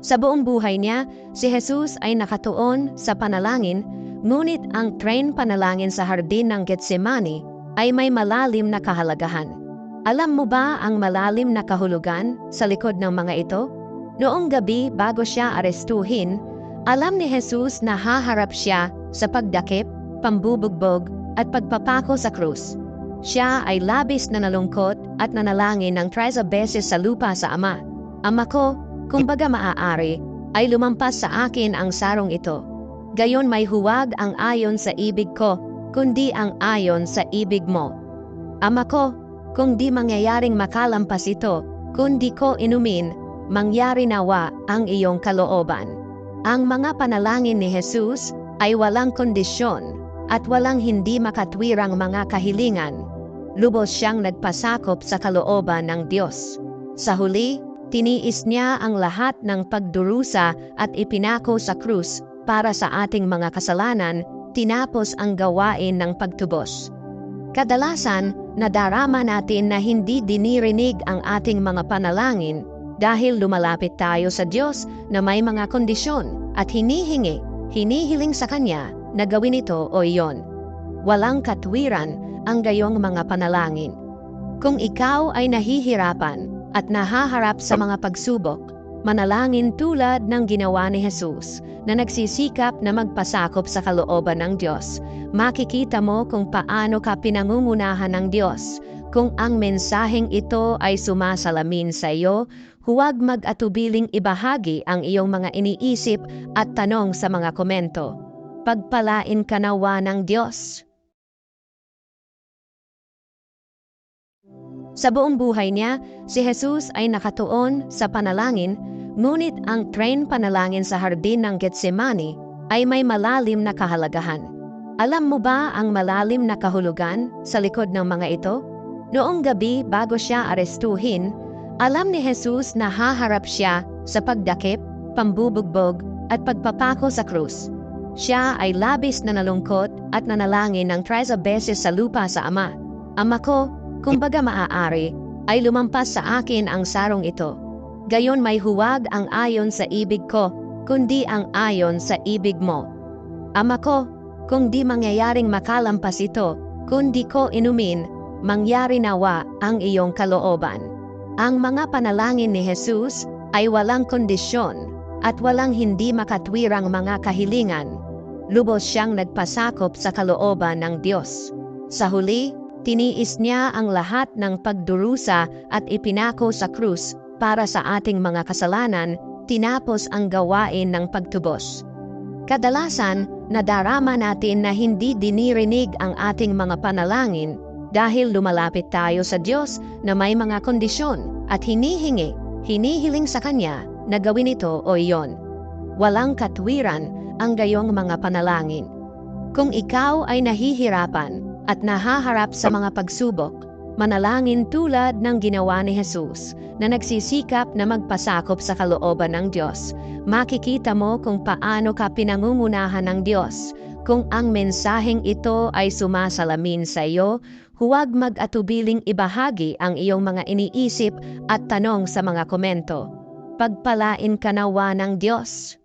Sa buong buhay niya, si Jesus ay nakatuon sa panalangin, ngunit ang train panalangin sa hardin ng Getsemani ay may malalim na kahalagahan. Alam mo ba ang malalim na kahulugan sa likod ng mga ito? Noong gabi bago siya arestuhin, alam ni Jesus na haharap siya sa pagdakip, pambubugbog at pagpapako sa krus. Siya ay labis na nalungkot at nanalangin ng tres beses sa lupa sa Ama. Ama ko, kumbaga maaari, ay lumampas sa akin ang sarong ito. Gayon may huwag ang ayon sa ibig ko, kundi ang ayon sa ibig mo. Ama ko, kung di mangyayaring makalampas ito, kundi ko inumin, mangyari nawa ang iyong kalooban. Ang mga panalangin ni Jesus ay walang kondisyon at walang hindi makatwirang mga kahilingan. Lubos siyang nagpasakop sa kalooban ng Diyos. Sa huli, tiniis niya ang lahat ng pagdurusa at ipinako sa krus para sa ating mga kasalanan, tinapos ang gawain ng pagtubos. Kadalasan, nadarama natin na hindi dinirinig ang ating mga panalangin dahil lumalapit tayo sa Diyos na may mga kondisyon at hinihingi, hinihiling sa Kanya na gawin ito o iyon. Walang katwiran ang gayong mga panalangin. Kung ikaw ay nahihirapan at nahaharap sa mga pagsubok, manalangin tulad ng ginawa ni Jesus na nagsisikap na magpasakop sa kalooban ng Diyos. Makikita mo kung paano ka pinangungunahan ng Diyos. Kung ang mensaheng ito ay sumasalamin sa iyo, huwag mag-atubiling ibahagi ang iyong mga iniisip at tanong sa mga komento. Pagpalain ka nawa ng Diyos. Sa buong buhay niya, si Jesus ay nakatuon sa panalangin, ngunit ang train panalangin sa hardin ng Getsemani ay may malalim na kahalagahan. Alam mo ba ang malalim na kahulugan sa likod ng mga ito? Noong gabi bago siya arestuhin, alam ni Jesus na haharap siya sa pagdakip, pambubugbog at pagpapako sa krus. Siya ay labis na nalungkot at nanalangin ng tres beses sa lupa sa Ama. Ama ko, kumbaga maaari, ay lumampas sa akin ang sarong ito. Gayon may huwag ang ayon sa ibig ko, kundi ang ayon sa ibig mo. Ama ko, kung di mangyayaring makalampas ito, kundi ko inumin, mangyari nawa ang iyong kalooban. Ang mga panalangin ni Jesus ay walang kondisyon at walang hindi makatwirang mga kahilingan. Lubos siyang nagpasakop sa kalooban ng Diyos. Sa huli, tiniis niya ang lahat ng pagdurusa at ipinako sa krus para sa ating mga kasalanan, tinapos ang gawain ng pagtubos. Kadalasan, nadarama natin na hindi dinirinig ang ating mga panalangin dahil lumalapit tayo sa Diyos na may mga kondisyon at hinihingi, hinihiling sa Kanya na gawin ito o iyon. Walang katwiran ang gayong mga panalangin. Kung ikaw ay nahihirapan at nahaharap sa mga pagsubok, manalangin tulad ng ginawa ni Jesus na nagsisikap na magpasakop sa kalooban ng Diyos. Makikita mo kung paano ka pinangungunahan ng Diyos. Kung ang mensaheng ito ay sumasalamin sa iyo, Huwag mag-atubiling ibahagi ang iyong mga iniisip at tanong sa mga komento. Pagpalain ka nawa ng Diyos.